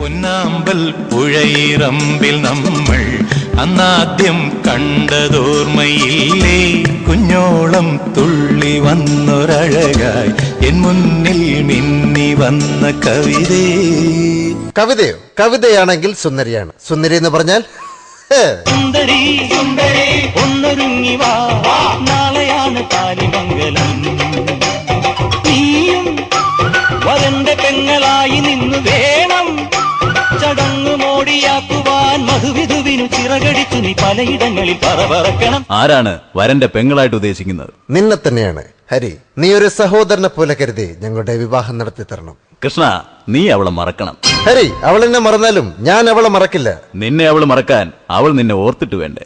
പൊന്നാമ്പൽ പുഴയിറമ്പിൽ നമ്മൾ അന്നാദ്യം കണ്ടതോർമ്മയില്ലേ? കുഞ്ഞോളം തുള്ളി വന്നൊരഴകായി എൻ മുന്നിൽ മിന്നി വന്ന കവിതേ. കവിതയോ? കവിതയാണെങ്കിൽ സുന്ദരിയാണ്. സുന്ദരി എന്ന് പറഞ്ഞാൽ സുന്ദരി സുന്ദരി ഒന്നൊരുങ്ങി വാ. നാളെയാണ് താലിമംഗലം നീയും വരന്റെ പെങ്ങളായി നിന്നു വേണം മധുവിധുവിനു ചിറകടിച്ചു നീ പലയിടങ്ങളിൽ പറവറക്കണം. ആരാണ് വരന്റെ പെങ്ങളായിട്ട് ഉദ്ദേശിക്കുന്നത്? നിന്നെ തന്നെയാണ്. ഹരി നീ ഒരു സഹോദരനെ പോലെ കരുതി ഞങ്ങളുടെ വിവാഹം നടത്തി തരണം. കൃഷ്ണ നീ അവളെ മറക്കണം. ഹരി അവൾ എന്നെ മറന്നാലും ഞാൻ അവളെ മറക്കില്ല. നിന്നെ അവൾ മറക്കാൻ അവൾ നിന്നെ ഓർത്തിട്ട് വേണ്ടേ?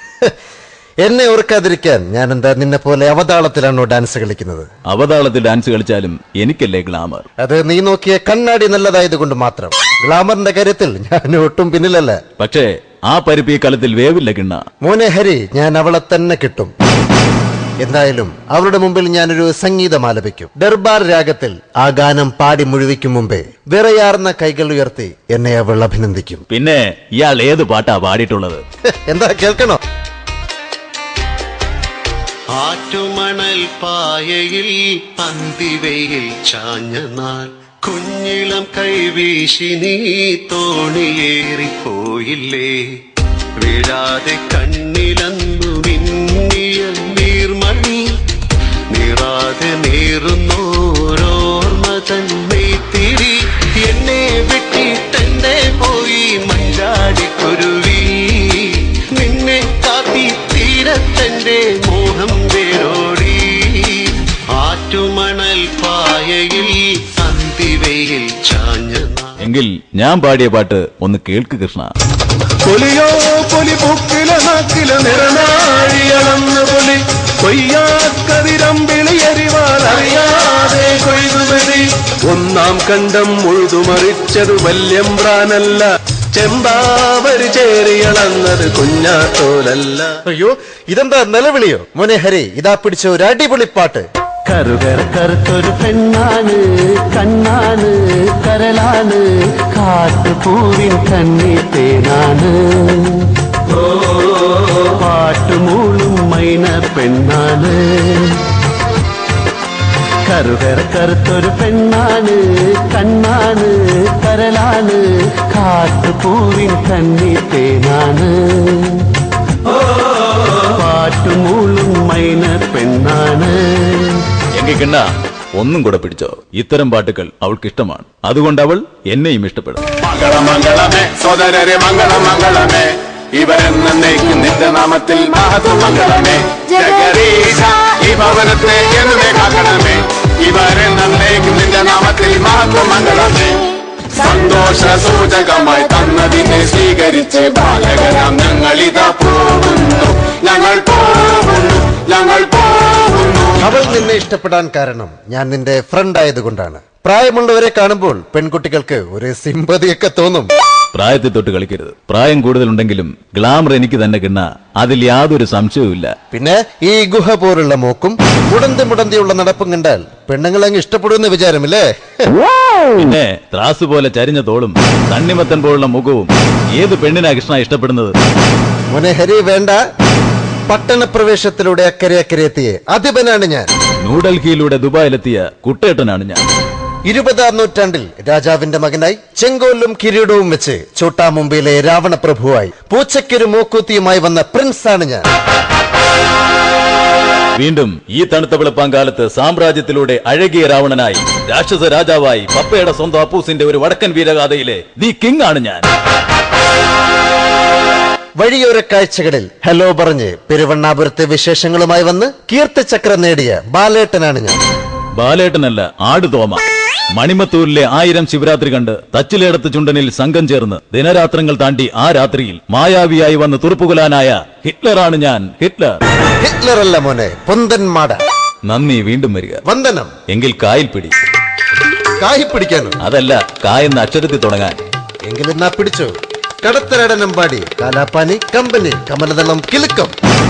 എന്നെ ഓർക്കാതിരിക്കാൻ ഞാൻ എന്താ നിന്നെ പോലെ അവതാളത്തിലാണോ ഡാൻസ് കളിക്കുന്നത്? അവതാളത്തിൽ ഡാൻസ് കളിച്ചാലും എനിക്കല്ലേ ഗ്ലാമർ അത് നീ നോക്കിയ കണ്ണാടി നല്ലതായത് കൊണ്ട് മാത്രം. ഗ്ലാമറിന്റെ കാര്യത്തിൽ ഞാൻ ഒട്ടും പിന്നിലല്ല. പക്ഷേ ആ പരിപ്പ് ഈ കലത്തിൽ വേവില്ല കിണ്ണ. മോനെ ഹരി ഞാൻ അവളെ തന്നെ കിട്ടും. എന്തായാലും അവരുടെ മുമ്പിൽ ഞാനൊരു സംഗീതം ആലപിക്കും ദർബാർ രാഗത്തിൽ ആ ഗാനം പാടി മുഴുവിക്കും മുമ്പേ വിറയാർന്ന കൈകൾ ഉയർത്തി എന്നെ അവൾ അഭിനന്ദിക്കും. പിന്നെ ഇയാൾ ഏത് പാട്ടാ പാടിയിട്ടുള്ളത്? എന്താ കേൾക്കണോ? ആറ്റുമണൽ പായയിൽ പന്തിവയിൽ ചാഞ്ഞ നാൾ. കുഞ്ഞിളം കൈവീശി നീ തോണിയേറിപ്പോയില്ലേ? വീഴാതെ കണ്ണിലന്നു മിന്നിയ നീർമണി നീറാതെ നീറുന്നോരോർമ്മ എങ്കിൽ ഞാൻ പാടിയ പാട്ട് ഒന്ന് കേൾക്ക് കൃഷ്ണ. പൊലിയോ പൊലി പൂക്കില നാക്കില നിറനാഴിയളന്ന് പൊലി. കൊയ്യാക്കതിരമ്പിളി എരിവാൾ അറിയാതെ കൊയ്തുവരി ഒന്നാം കണ്ടം മുഴുതുമറിച്ചത് വല്യമ്പ്രാനല്ല ചെമ്പാവരി ചേരിയളന്നത് കുഞ്ഞാത്തോലല്ല. അയ്യോ ഇതെന്താ നിലവിളിയോ? മോനെ ഹരി ഇതാ പിടിച്ച ഒരു അടിപൊളി പാട്ട്. கருகர கருத்தொரு பெண்ணானு கண்ணானு கரலானு காட்டு பூவின் கண்ணி தேனானு. பாட்டு மூழும் மைன பெண்ணானு. கருகர கருத்தொரு பெண்ணானு கண்ணானு கரலானு காட்டு பூவின் கண்ணி தேனானு. பாட்டு மூழும் மைனர் എങ്കിൽ കിണ്ണ ഒന്നും കൂടെ പിടിച്ചോ. ഇത്തരം പാട്ടുകൾ അവൾക്ക് ഇഷ്ടമാണ് അതുകൊണ്ട് അവൾ എന്നെയും ഇഷ്ടപ്പെടും. മംഗളമംഗളമേ മംഗളമംഗളമേ. നിന്റെ നാമത്തിൽ ഈ ഭവനത്തെ നിന്റെ നാമത്തിൽ സന്തോഷ സൂചകമായി തന്നതിനെ സ്വീകരിച്ച് ബാലകരാം ഞങ്ങളിതാ പോകുന്നു. ഞങ്ങൾ പോകുന്നു ഞങ്ങൾ അവൾ നിന്നെ ഇഷ്ടപ്പെടാൻ കാരണം ഞാൻ നിന്റെ ഫ്രണ്ട് ആയതുകൊണ്ടാണ്. പ്രായമുള്ളവരെ കാണുമ്പോൾ പെൺകുട്ടികൾക്ക് ഒരു സിമ്പതിയൊക്കെ തോന്നും. പ്രായത്തിൽ തൊട്ട് കളിക്കരുത്. പ്രായം കൂടുതലുണ്ടെങ്കിലും ഗ്ലാമർ എനിക്ക് തന്നെ കിണ്ണ. അതിൽ യാതൊരു സംശയവുമില്ല പിന്നെ ഈ ഗുഹ പോലുള്ള മോക്കും മുടന്തി മുടന്തിയുള്ള നടപ്പും കണ്ടാൽ പെണ്ണുങ്ങൾ അങ്ങ് ഇഷ്ടപ്പെടുമെന്ന് വിചാരമില്ലേ? പിന്നെ ത്രാസ് പോലെ ചരിഞ്ഞ തോളും തണ്ണിമത്തൻ പോലുള്ള മുഖവും ഏത് പെണ്ണിനാ കൃഷ്ണ ഇഷ്ടപ്പെടുന്നത്? മോനെ ഹരി വേണ്ട. പട്ടണപ്രവേശത്തിലൂടെ അക്കരെ അക്കരെ എത്തിയേ അധിപനാണ് ഞാൻ. ന്യൂഡൽഹിയിലൂടെ ദുബായിലെത്തിയ കുട്ടേട്ടനാണ് ഞാൻ. ഇരുപതാം നൂറ്റാണ്ടിൽ രാജാവിന്റെ മകനായി ചെങ്കോലും കിരീടവും വെച്ച് ചോട്ടാ മുംബൈയിലെ രാവണപ്രഭുവായി പൂച്ചയ്ക്കൊരു മൂക്കൂത്തിയുമായി വന്ന പ്രിൻസ് ആണ് ഞാൻ. വീണ്ടും ഈ തണുത്ത വെളുപ്പാങ്കാലത്ത് സാമ്രാജ്യത്തിലൂടെ അഴകിയ രാവണനായി രാക്ഷസ രാജാവായി പപ്പയുടെ സ്വന്തം അപ്പൂസിന്റെ ഒരു വടക്കൻ വീരഗാഥയിലെ ദി കിങ് ആണ് ഞാൻ. വഴിയോര കാഴ്ചകളിൽ ഹലോ പറഞ്ഞ് പെരുവണ്ണാപുരത്തെ വിശേഷങ്ങളുമായി വന്ന് കീർത്തിചക്രം നേടിയ ബാലേട്ടനാണ് ഞാൻ. ബാലേട്ടനല്ല ആടുതോമ മണിമത്തൂരിലെ ആയിരം ശിവരാത്രി കണ്ട് തച്ചിലേടത്ത് ചുണ്ടനിൽ സംഘം ചേർന്ന് ദിനരാത്രങ്ങൾ താണ്ടി ആ രാത്രിയിൽ മായാവിയായി വന്ന് തുറപ്പുകുലാനായ ഹിറ്റ്ലറാണ് ഞാൻ. ഹിറ്റ്ലർ. ഹിറ്റ്ലർ അല്ല മോനെ പൊന്തൻമാട നന്ദി വീണ്ടും വരിക. വന്ദനം. എങ്കിൽ കായിൽ പിടി. കായി പിടിക്കാനോ? അതല്ല കായെന്ന അക്ഷരത്തിൽ തുടങ്ങാൻ. എങ്കിൽ എന്നാ പിടിച്ചോ? കടത്തരടനമ്പാടി കാലാപ്പാനി കമ്പനി കമലദളം കിലുക്കം.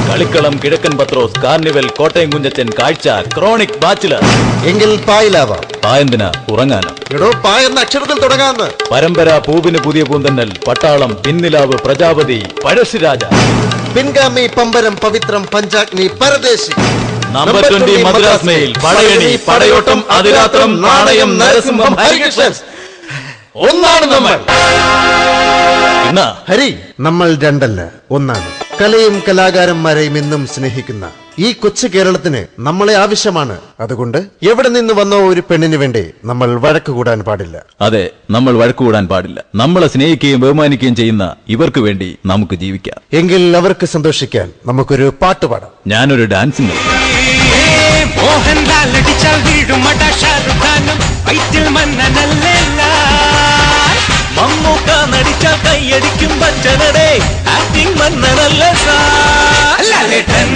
കളിക്കളം കിഴക്കൻ പത്രോസ് കാർണിവൽ കോട്ടയം കുഞ്ഞച്ചൻ കാഴ്ച ക്രോണിക് ബാച്ചിലർ. എങ്കിൽ പായിലാവാം. പായന്തിന ഉറങ്ങാനോ. എടോ പായ എന്ന അക്ഷരത്തിൽ തുടങ്ങാന്ന്. പരമ്പര പൂവിന് പുതിയ പൂന്തന്നൽ പട്ടാളം പിന്നിലാവ് പ്രജാപതി പഴശ്ശിരാജ പിൻഗാമി Pambaram Pavithram Panchagni Paradesi. Number twenty Madras mail Padayani Padayottam Athirathram Nanayam Narasimham Harikrishnan. ഒന്നാണ് നമ്മൾ. ഇന്ന? ഹരി നമ്മൾ രണ്ടല്ല ഒന്നാണ്. കലയും കലാകാരന്മാരെയും എന്നും സ്നേഹിക്കുന്ന ഈ കൊച്ചു കേരളത്തിന് നമ്മളെ ആവശ്യമാണ്. അതുകൊണ്ട് എവിടെ നിന്ന് വന്നോ ഒരു പെണ്ണിന് വേണ്ടി നമ്മൾ വഴക്ക് കൂടാൻ പാടില്ല. അതെ നമ്മൾ വഴക്ക് കൂടാൻ പാടില്ല. നമ്മളെ സ്നേഹിക്കുകയും ബഹുമാനിക്കുകയും ചെയ്യുന്ന ഇവർക്ക് വേണ്ടി നമുക്ക് ജീവിക്കാം. എങ്കിൽ അവർക്ക് സന്തോഷിക്കാൻ നമുക്കൊരു പാട്ട് പാടാം. ഞാനൊരു ഡാൻസിംഗ് മോഹൻലാൽ അടിച്ചാൽ ഷാറുഖ് ഖാനും അടിക്കും പറ്റണടേ ആക്ടിങ് മണ്ണനല്ല സാ ലേട്ടൻ.